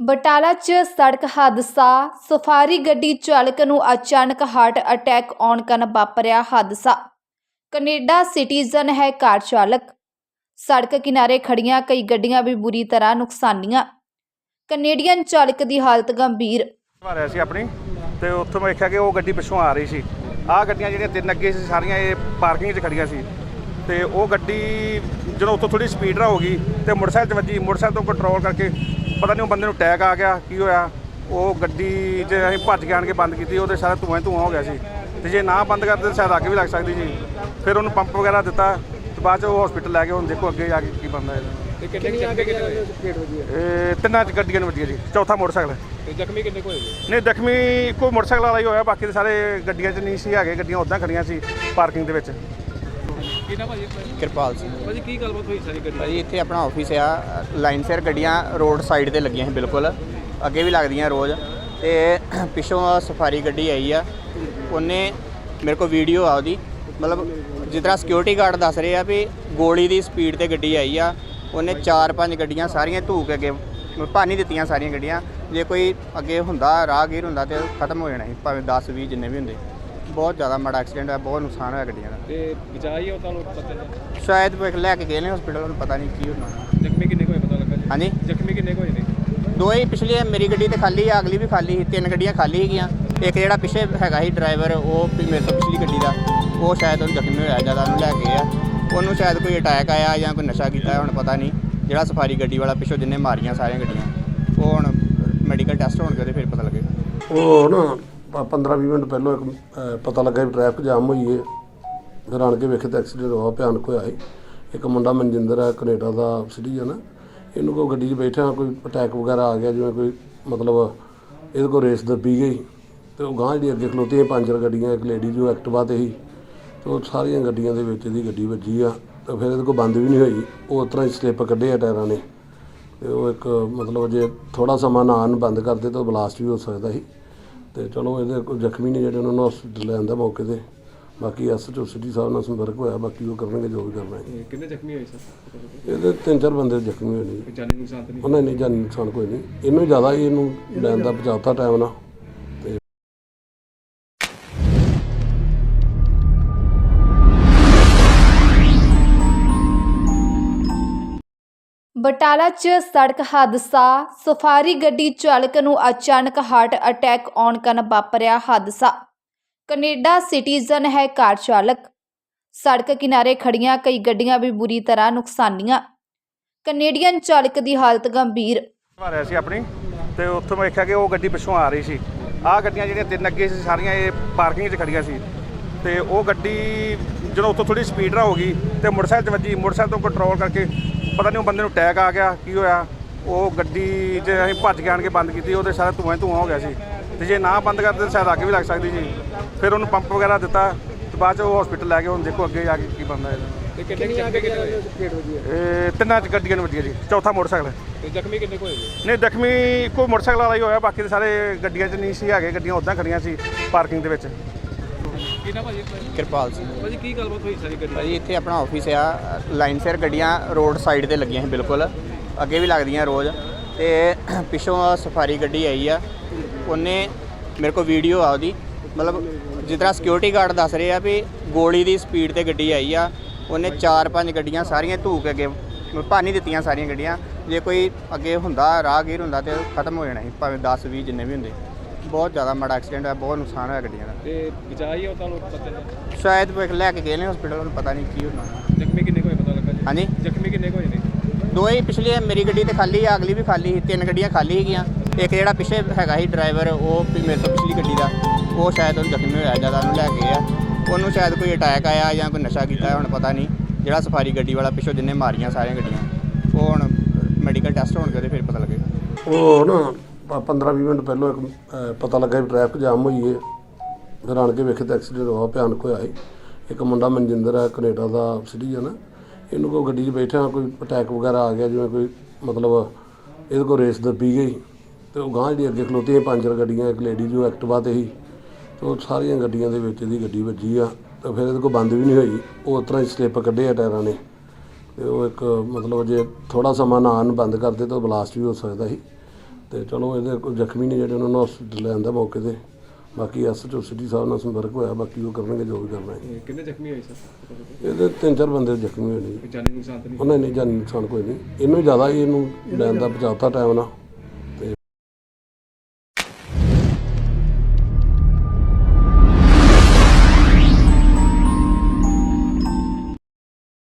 ਬਟਾਲਾ 'ਚ ਸੜਕ ਹਾਦਸਾ, ਸਫਾਰੀ ਗੱਡੀ ਚਾਲਕ ਨੂੰ ਅਚਾਨਕ ਹਾਰਟ ਅਟੈਕ ਆਉਣ ਕਾਰਨ ਵਾਪਰਿਆ ਹਾਦਸਾ। ਕੈਨੇਡਾ ਸਿਟੀਜ਼ਨ ਹੈ ਕਾਰ ਚਾਲਕ। ਸੜਕ ਕਿਨਾਰੇ ਖੜੀਆਂ ਕਈ ਗੱਡੀਆਂ ਵੀ ਬੁਰੀ ਤਰ੍ਹਾਂ ਨੁਕਸਾਨੀਆਂ। ਕੈਨੇਡੀਅਨ ਚਾਲਕ ਦੀ ਹਾਲਤ ਗੰਭੀਰ। ਆ ਸੀ ਆਪਣੀ, ਤੇ ਉੱਥੋਂ ਮੈਂ ਵੇਖਿਆ ਕਿ ਉਹ ਗੱਡੀ ਪਿੱਛੋਂ ਆ ਰਹੀ ਸੀ। ਆਹ ਗੱਡੀਆਂ ਜਿਹੜੀਆਂ ਤਿੰਨ ਅੱਗੇ ਸੀ, ਸਾਰੀਆਂ ਇਹ ਪਾਰਕਿੰਗ 'ਚ ਖੜੀਆਂ ਸੀ। ਤੇ ਉਹ ਗੱਡੀ ਜਦੋਂ ਉੱਥੋਂ ਥੋੜੀ ਸਪੀਡ ਰਾ ਹੋ ਗਈ ਤੇ ਮੋਟਰਸਾਈਕਲ 'ਚ ਵੱਜੀ ਮੋਟਰਸਾਈਕਲ ਤੋਂ ਕੰਟਰੋਲ ਕਰਕੇ ਪਤਾ ਨਹੀਂ ਉਹ ਬੰਦੇ ਨੂੰ ਅਟੈਕ ਆ ਗਿਆ ਕੀ ਹੋਇਆ ਉਹ ਗੱਡੀ 'ਚ ਅਸੀਂ ਭੱਜ ਕੇ ਆਣ ਕੇ ਬੰਦ ਕੀਤੀ ਉਹਦੇ ਸਾਰਾ ਧੂਆਂ ਧੂਆਂ ਹੋ ਗਿਆ ਸੀ। ਤੇ ਜੇ ਨਾ ਬੰਦ ਕਰਦੇ ਤਾਂ ਸ਼ਾਇਦ ਅੱਗ ਵੀ ਲੱਗ ਸਕਦੀ ਸੀ। ਫਿਰ ਉਹਨੂੰ ਪੰਪ ਵਗੈਰਾ ਦਿੱਤਾ ਤੇ ਬਾਅਦ 'ਚ ਉਹ ਹਸਪੀਟਲ ਲੈ ਗਏ ਹੁਣ ਦੇਖੋ ਅੱਗੇ ਜਾ ਕੇ ਕੀ ਬਣਦਾ ਇਹਦਾ। ਤੇ ਕਿੰਨੇ ਕੁ ਜ਼ਖਮੀ ਕਿੰਨੇ ਹੋਏ ਸਪੀਡ ਵਜੀ ਇਹ ਤਿੰਨਾਂ 'ਚ ਗੱਡੀਆਂ ਨੂੰ ਵੱਜੀਆਂ ਜੀ ਚੌਥਾ ਮੋਟਰਸਾਈਕਲ। ਤੇ ਜ਼ਖਮੀ ਕਿੰਨੇ ਕੁ ਹੋਏ ਜੀ? ਨਹੀਂ ਜ਼ਖਮੀ ਇੱਕੋ ਮੋਟਰਸਾਈਕਲ ਵਾਲਾ ਹੀ ਹੋਇਆ ਬਾਕੀ ਦੇ ਸਾਰੇ ਗੱਡੀਆਂ 'ਚ ਨਹੀਂ ਸੀ ਹੈਗੇ ਗੱਡੀਆਂ ਉੱਦਾਂ ਖੜੀਆਂ ਸੀ ਪਾਰਕਿੰਗ ਦੇ ਵਿੱਚ। ਭਾਜੀ ਕਿਰਪਾਲ ਸਿੰਘ। ਭਾਜੀ ਕੀ ਗੱਲਬਾਤ ਹੋਈ ਸਾਰੀ ਗੱਡੀ ਭਾਜੀ ਇੱਥੇ ਆਪਣਾ ਆਫਿਸ ਆ। ਲਾਈਨ ਸਿਰ ਗੱਡੀਆਂ ਰੋਡ ਸਾਈਡ ਤੇ ਲੱਗੀਆਂ ਸੀ ਬਿਲਕੁਲ। ਅੱਗੇ ਵੀ ਲੱਗਦੀਆਂ ਰੋਜ਼। ਤੇ ਪਿੱਛੋਂ ਸਫਾਰੀ ਗੱਡੀ ਆਈ ਆ। ਉਹਨੇ ਮੇਰੇ ਕੋਲ ਵੀਡੀਓ ਆ ਉਹਦੀ। ਮਤਲਬ ਜਿਸ ਤਰ੍ਹਾਂ ਸਿਕਿਉਰਿਟੀ ਗਾਰਡ ਦੱਸ ਰਹੇ ਆ ਵੀ ਗੋਲੀ ਦੀ ਸਪੀਡ ਤੇ ਗੱਡੀ ਆਈ ਆ। ਉਹਨੇ 4-5 ਗੱਡੀਆਂ ਸਾਰੀਆਂ ਧੂ ਕੇ ਅੱਗੇ ਭਾਨੀ ਦਿੱਤੀਆਂ ਸਾਰੀਆਂ ਗੱਡੀਆਂ। ਜੇ ਕੋਈ ਅੱਗੇ ਹੁੰਦਾ ਰਾਹਗੀਰ ਹੁੰਦਾ ਤੇ ਖਤਮ ਹੋ ਜਾਣਾ ਸੀ ਭਾਵੇਂ 10-20 ਜਿੰਨੇ ਵੀ ਹੁੰਦੇ। ਬਹੁਤ ਜ਼ਿਆਦਾ ਮਾੜਾ ਐਕਸੀਡੈਂਟ ਹੋਇਆ ਬਹੁਤ ਨੁਕਸਾਨ ਹੋਇਆ ਗੱਡੀਆਂ ਦਾ। ਤੇ ਬਚਾਈ ਉਹ ਤੁਹਾਨੂੰ ਪਤਾ ਨਹੀਂ ਸ਼ਾਇਦ ਉਹ ਇੱਕ ਲੈ ਕੇ ਗਏ ਨੇ ਹਸਪੀਟਲ ਨੂੰ ਪਤਾ ਨਹੀਂ ਕੀ ਹੋਣਾ ਜ਼ਖਮੀ ਕਿੰਨੇ ਕੁ ਹੋਏ ਪਤਾ ਲੱਗਾ ਜੀ? ਹਾਂਜੀ? ਜ਼ਖਮੀ ਕਿੰਨੇ ਕੁ ਹੋਏ ਨੇ? ਦੋ ਹੀ ਪਿਛਲੀ ਮੇਰੀ ਗੱਡੀ ਤੇ ਖਾਲੀ ਆ ਅਗਲੀ ਵੀ ਖਾਲੀ ਸੀ ਤਿੰਨ ਗੱਡੀਆਂ ਖਾਲੀ ਹੈਗੀਆਂ ਇੱਕ ਜਿਹੜਾ ਪਿੱਛੇ ਹੈਗਾ ਸੀ ਡਰਾਈਵਰ ਉਹ ਪਿ- ਮੇਰੇ ਤੋਂ ਪਿਛਲੀ ਗੱਡੀ ਦਾ ਉਹ ਸ਼ਾਇਦ ਉਹਨੂੰ ਜ਼ਖਮੀ ਹੋਇਆ ਜ਼ਿਆਦਾ ਉਹਨੂੰ ਲੈ ਕੇ ਆ ਉਹਨੂੰ ਸ਼ਾਇਦ ਕੋਈ ਅਟੈਕ ਆਇਆ ਜਾਂ ਕੋਈ ਨਸ਼ਾ ਕੀਤਾ ਹੁਣ ਪਤਾ ਨਹੀਂ। ਜਿਹੜਾ ਸਫਾਰੀ ਗੱਡੀ ਵਾਲਾ ਪਿੱਛੋਂ ਜਿੰਨੇ ਮਾਰੀਆਂ ਸਾਰੀਆਂ ਗੱਡੀਆਂ ਉਹ ਹੁਣ ਮੈਡੀਕਲ ਟੈਸਟ ਹੋਣਗੇ ਉਹਦੇ ਫਿਰ ਪਤਾ ਲੱਗੇ ਉਹ ਨਾ 15-20 ਮਿੰਟ ਪਹਿਲਾਂ ਇੱਕ ਅਹ, ਪਤਾ ਲੱਗਾ ਵੀ ਟ੍ਰੈਫਿਕ ਜਾਮ ਹੋਈ ਹੈ ਫਿਰ ਆਣ ਕੇ ਵੇਖੇ ਤਾਂ ਐਕਸੀਡੈਂਟ ਹੋਇਆ ਭਿਆਨਕ ਹੋਇਆ ਸੀ। ਇੱਕ ਮੁੰਡਾ ਮਨਜਿੰਦਰ ਹੈ ਕੈਨੇਡਾ ਦਾ ਸਿਟੀਜ਼ਨ ਹੈ ਇਹਨੂੰ ਕੋਈ ਗੱਡੀ 'ਚ ਬੈਠਿਆ ਕੋਈ ਅਟੈਕ ਵਗੈਰਾ ਆ ਗਿਆ ਜਿਵੇਂ ਕੋਈ ਮਤਲਬ ਇਹਦੇ ਕੋਲ ਰੇਸ ਦੱਬੀ ਗਈ। ਤੇ ਉਹ ਗਾਂਹ ਜਿਹੜੀ ਅੱਗੇ ਖਲੋਤੀ ਹੈ ਪੰਜ ਗੱਡੀਆਂ ਇੱਕ ਲੇਡੀ ਜੋ ਐਕਟਿਵਾ ਤੇ ਸੀ। ਤੇ ਉਹ ਸਾਰੀਆਂ ਗੱਡੀਆਂ ਦੇ ਵਿੱਚ ਇਹਦੀ ਗੱਡੀ ਵੱਜੀ ਆ। ਤੇ ਫਿਰ ਇਹਦੇ ਕੋਲ ਬੰਦ ਵੀ ਨਹੀਂ ਹੋਈ। ਉਹ ਉਸ ਤਰ੍ਹਾਂ ਹੀ ਸਲਿੱਪ ਕੱਢੇ ਆ ਟਾਇਰਾਂ ਨੇ। ਤੇ ਉਹ ਇੱਕ ਮਤਲਬ ਜੇ ਥੋੜਾ ਸਮਾਂ ਨਾ ਆਉਣ ਬੰਦ ਕਰਦੇ ਤਾਂ ਬਲਾਸਟ ਵੀ ਹੋ ਸਕਦਾ ਸੀ। ਤੇ ਚਲੋ ਇਹਦੇ ਕੋਈ ਜ਼ਖਮੀ ਨੇ ਜਿਹੜੇ ਉਹਨਾਂ ਨੂੰ ਹਸਪੀਟਲ ਲੈ ਆਂਦਾ ਮੌਕੇ ਤੇ। ਬਾਕੀ ਐਸਐਚਓ ਸਿਟੀ ਸਾਹਿਬ ਨਾਲ ਸੰਪਰਕ ਹੋਇਆ ਬਾਕੀ ਉਹ ਕਰਨਗੇ ਜੋ ਵੀ ਕਰਨਾ ਹੈ ਕਿੰਨੇ ਜ਼ਖਮੀ ਹੋਏ ਸਰ? ਇਹਦੇ ਤਿੰਨ ਚਾਰ ਬੰਦੇ ਜ਼ਖਮੀ ਹੋਏ ਨੇ। ਜਾਨੀ ਨੁਕਸਾਨ ਤਾਂ ਨਹੀਂ? ਉਹਨਾਂ ਨੇ ਜਾਨੀ ਨੁਕਸਾਨ ਕੋਈ ਨਹੀਂ। ਇਹਨੂੰ ਜ਼ਿਆਦਾ ਇਹਨੂੰ ਲੈਣ ਦਾ ਬਚਾਤਾ ਟਾਈਮ ਨਾਲ। ਬਟਾਲਾ 'ਚ ਸੜਕ ਹਾਦਸਾ, ਸਫਾਰੀ ਗੱਡੀ ਚਾਲਕ ਨੂੰ ਅਚਾਨਕ ਹਾਰਟ ਅਟੈਕ ਆਉਣ ਕਾਰਨ ਵਾਪਰਿਆ ਹਾਦਸਾ। ਕੈਨੇਡਾ ਸਿਟੀਜ਼ਨ ਹੈ ਕਾਰ ਚਾਲਕ। ਸੜਕ ਕਿਨਾਰੇ ਖੜੀਆਂ ਕਈ ਗੱਡੀਆਂ ਵੀ ਬੁਰੀ ਤਰ੍ਹਾਂ ਨੁਕਸਾਨੀਆਂ। ਕੈਨੇਡੀਅਨ ਚਾਲਕ ਦੀ ਹਾਲਤ ਗੰਭੀਰ। ਆ ਰਿਹਾ ਸੀ ਆਪਣੀ, ਤੇ ਉੱਥੋਂ ਮੈਂ ਵੇਖਿਆ ਕਿ ਉਹ ਗੱਡੀ ਪਿੱਛੋਂ ਆ ਰਹੀ ਸੀ। ਆਹ ਗੱਡੀਆਂ ਜਿਹੜੀਆਂ ਤਿੰਨ ਅੱਗੇ ਸੀ, ਸਾਰੀਆਂ ਇਹ ਪਾਰਕਿੰਗ 'ਚ ਖੜੀਆਂ ਸੀ। ਤੇ ਉਹ ਗੱਡੀ, ਜਦੋਂ ਉੱਥੋਂ ਥੋੜੀ ਸਪੀਡ ਰਾ ਹੋ ਗਈ, ਤੇ ਮੋਟਰਸਾਈਕਲ 'ਚ ਵੱਜੀ, ਮੋਟਰਸਾਈਕਲ ਤੋਂ ਕੰਟਰੋਲ ਕਰਕੇ ਪਤਾ ਨਹੀਂ ਉਹ ਬੰਦੇ ਨੂੰ ਅਟੈਕ ਆ ਗਿਆ ਕੀ ਹੋਇਆ? ਉਹ ਗੱਡੀ 'ਚ ਅਸੀਂ ਭੱਜ ਕੇ ਆਣ ਕੇ ਬੰਦ ਕੀਤੀ ਉਹਦੇ ਸਾਰਾ ਧੂਆਂ ਹੀ ਧੂਆਂ ਹੋ ਗਿਆ ਸੀ। ਤੇ ਜੇ ਨਾ ਬੰਦ ਕਰਦੇ ਤਾਂ ਸ਼ਾਇਦ ਅੱਗ ਵੀ ਲੱਗ ਸਕਦੀ ਸੀ ਫਿਰ ਉਹਨੂੰ ਪੰਪ ਵਗੈਰਾ ਦਿੱਤਾ ਤੇ ਬਾਅਦ 'ਚ ਉਹ ਹਸਪੀਟਲ ਲੈ ਗਏ ਹੁਣ ਦੇਖੋ ਅੱਗੇ ਜਾ ਕੇ ਕੀ ਬਣਦਾ ਇਹਦਾ। ਤੇ ਕਿੰਨੇ ਕਿੰਨੇ ਵਜੀ ਇਹ ਤਿੰਨਾਂ 'ਚ ਗੱਡੀਆਂ ਨੂੰ ਵੱਜੀਆਂ ਜੀ ਚੌਥਾ ਮੋਟਰਸਾਈਕਲ। ਤੇ ਜ਼ਖਮੀ ਕਿੰਨੇ ਕੁ ਹੋਏ ਜੀ? ਨਹੀਂ ਜ਼ਖਮੀ ਇੱਕੋ ਮੋਟਰਸਾਈਕਲ ਵਾਲਾ ਹੀ ਹੋਇਆ ਬਾਕੀ ਦੇ ਸਾਰੇ ਗੱਡੀਆਂ 'ਚ ਨਹੀਂ ਸੀ ਹੈਗੇ ਗੱਡੀਆਂ ਉੱਦਾਂ ਖੜੀਆਂ ਸੀ ਪਾਰਕਿੰਗ ਦੇ ਵਿੱਚ। ਭਾਜੀ ਕਿਰਪਾਲ ਸਿੰਘ। ਭਾਜੀ ਕੀ ਗੱਲਬਾਤ ਹੋਈ ਸਾਰੀ ਗੱਡੀ ਭਾਜੀ ਇੱਥੇ ਆਪਣਾ ਆਫਿਸ ਆ ਲਾਈਨ ਸਿਰ ਗੱਡੀਆਂ ਰੋਡ ਸਾਈਡ ਤੇ ਲੱਗੀਆਂ ਸੀ ਬਿਲਕੁਲ। ਅੱਗੇ ਵੀ ਲੱਗਦੀਆਂ ਰੋਜ਼। ਤੇ ਪਿੱਛੋਂ ਸਫਾਰੀ ਗੱਡੀ ਆਈ ਆ। ਉਹਨੇ ਮੇਰੇ ਕੋਲ ਵੀਡੀਓ ਆ ਉਹਦੀ। ਮਤਲਬ ਜਿਸ ਤਰ੍ਹਾਂ ਸਿਕਿਉਰਿਟੀ ਗਾਰਡ ਦੱਸ ਰਹੇ ਆ ਵੀ ਗੋਲੀ ਦੀ ਸਪੀਡ ਤੇ ਗੱਡੀ ਆਈ ਆ। ਉਹਨੇ 4-5 ਗੱਡੀਆਂ ਸਾਰੀਆਂ ਧੂ ਕੇ ਅੱਗੇ ਭਾਨੀ ਦਿੱਤੀਆਂ ਸਾਰੀਆਂ ਗੱਡੀਆਂ। ਜੇ ਕੋਈ ਅੱਗੇ ਹੁੰਦਾ ਰਾਹਗੀਰ ਹੁੰਦਾ ਤੇ ਖਤਮ ਹੋ ਜਾਣਾ ਸੀ ਭਾਵੇਂ 10-20 ਜਿੰਨੇ ਵੀ ਹੁੰਦੇ। ਬਹੁਤ ਜ਼ਿਆਦਾ ਮਾੜਾ ਐਕਸੀਡੈਂਟ ਹੋਇਆ ਬਹੁਤ ਨੁਕਸਾਨ ਹੋਇਆ ਗੱਡੀਆਂ ਦਾ। ਤੇ ਬਚਾਈ ਉਹ ਤੁਹਾਨੂੰ ਪਤਾ ਨਹੀਂ। ਸ਼ਾਇਦ ਇੱਕ ਲੈ ਕੇ ਗਏ ਨੇ ਹਸਪੀਟਲ ਨੂੰ ਪਤਾ ਨਹੀਂ ਕੀ ਹੋਣਾ। ਜ਼ਖਮੀ ਕਿੰਨੇ ਕੁ ਹੋਏ ਪਤਾ ਲੱਗਾ ਜੀ? ਹਾਂਜੀ? ਜ਼ਖਮੀ ਕਿੰਨੇ ਕੁ ਹੋਏ ਨੇ? ਦੋ ਹੀ ਪਿਛਲੀ ਮੇਰੀ ਗੱਡੀ ਤੇ ਖਾਲੀ ਆ ਅਗਲੀ ਵੀ ਖਾਲੀ ਸੀ ਤਿੰਨ ਗੱਡੀਆਂ ਖਾਲੀ ਹੈਗੀਆਂ ਇੱਕ ਜਿਹੜਾ ਪਿੱਛੇ ਹੈਗਾ ਸੀ ਡਰਾਈਵਰ ਉਹ ਪਿ- ਮੇਰੇ ਤੋਂ ਪਿਛਲੀ ਗੱਡੀ ਦਾ ਉਹ ਸ਼ਾਇਦ ਉਹਨੂੰ ਜ਼ਖਮੀ ਹੋਇਆ ਜ਼ਿਆਦਾ ਉਹਨੂੰ ਲੈ ਕੇ ਗਏ ਆ ਉਹਨੂੰ ਸ਼ਾਇਦ ਕੋਈ ਅਟੈਕ ਆਇਆ ਜਾਂ ਕੋਈ ਨਸ਼ਾ ਕੀਤਾ ਹੁਣ ਪਤਾ ਨਹੀਂ। ਜਿਹੜਾ ਸਫਾਰੀ ਗੱਡੀ ਵਾਲਾ ਪਿੱਛੋਂ ਜਿੰਨੇ ਮਾਰੀਆਂ ਸਾਰੀਆਂ ਗੱਡੀਆਂ ਉਹ ਹੁਣ ਮੈਡੀਕਲ ਟੈਸਟ ਹੋਣਗੇ ਉਹਦੇ ਫਿਰ ਪਤਾ ਲੱਗੇਗਾ। ਉਹ ਨਾ 15-20 ਮਿੰਟ ਪਹਿਲਾਂ ਇੱਕ ਅਹ, ਪਤਾ ਲੱਗਾ ਵੀ ਟ੍ਰੈਫਿਕ ਜਾਮ ਹੋਈ ਹੈ ਫਿਰ ਆਣ ਕੇ ਵੇਖੇ ਤਾਂ ਐਕਸੀਡੈਂਟ ਹੋਇਆ ਭਿਆਨਕ ਹੋਇਆ ਸੀ। ਇੱਕ ਮੁੰਡਾ ਮਨਜਿੰਦਰ ਹੈ ਕੈਨੇਡਾ ਦਾ ਸਿਟੀਜ਼ਨ ਹੈ ਇਹਨੂੰ ਕੋਈ ਗੱਡੀ 'ਚ ਬੈਠਿਆ ਕੋਈ ਅਟੈਕ ਵਗੈਰਾ ਆ ਗਿਆ ਜਿਵੇਂ ਕੋਈ ਮਤਲਬ ਇਹਦੇ ਕੋਲ ਰੇਸ ਦੱਬੀ ਗਈ। ਤੇ ਉਹ ਗਾਂਹ ਜਿਹੜੀ ਅੱਗੇ ਖਲੋਤੀਆਂ ਪੰਜਰ ਗੱਡੀਆਂ ਇੱਕ ਲੇਡੀ ਜੋ ਐਕਟਿਵਾ ਤੇ ਸੀ। ਤੇ ਉਹ ਸਾਰੀਆਂ ਗੱਡੀਆਂ ਦੇ ਵਿੱਚ ਇਹਦੀ ਗੱਡੀ ਵੱਜੀ ਆ। ਤੇ ਫਿਰ ਇਹਦੇ ਕੋਲ ਬੰਦ ਵੀ ਨਹੀਂ ਹੋਈ। ਉਹ ਉਸ ਤਰ੍ਹਾਂ ਹੀ ਸਲਿੱਪ ਕੱਢੇ ਆ ਟਾਇਰਾਂ ਨੇ। ਤੇ ਉਹ ਇੱਕ ਮਤਲਬ ਜੇ ਥੋੜਾ ਸਮਾਂ ਨਾ ਆਉਣ ਬੰਦ ਕਰਦੇ ਤਾਂ ਬਲਾਸਟ ਵੀ ਹੋ ਸਕਦਾ ਸੀ। ਤੇ ਚਲੋ ਇਹਦੇ ਕੋਈ ਜ਼ਖਮੀ ਨੇ ਜਿਹੜੇ ਉਹਨਾਂ ਨੂੰ ਹਸਪੀਟਲ ਲੈ ਆਂਦਾ ਮੌਕੇ ਤੇ। ਬਾਕੀ ਐਸਐਚਓ ਸਿਟੀ ਸਾਹਿਬ ਨਾਲ ਸੰਪਰਕ ਹੋਇਆ ਬਾਕੀ ਉਹ ਕਰਨਗੇ ਜੋ ਵੀ ਕਰਨਾ ਹੈ। ਇਹ ਕਿੰਨੇ ਜ਼ਖਮੀ ਹੋਏ ਸਰ? ਇਹਦੇ ਤਿੰਨ ਚਾਰ ਬੰਦੇ ਜ਼ਖਮੀ ਹੋਏ ਨੇ। ਜਾਨੀ ਨੁਕਸਾਨ ਤਾਂ ਨਹੀਂ? ਉਹਨਾਂ ਨੇ ਜਾਨੀ ਨੁਕਸਾਨ ਕੋਈ ਨਹੀਂ। ਇਹਨੂੰ ਜ਼ਿਆਦਾ ਇਹਨੂੰ ਲੈਣ ਦਾ ਬਚਾਤਾ ਟਾਈਮ ਨਾਲ।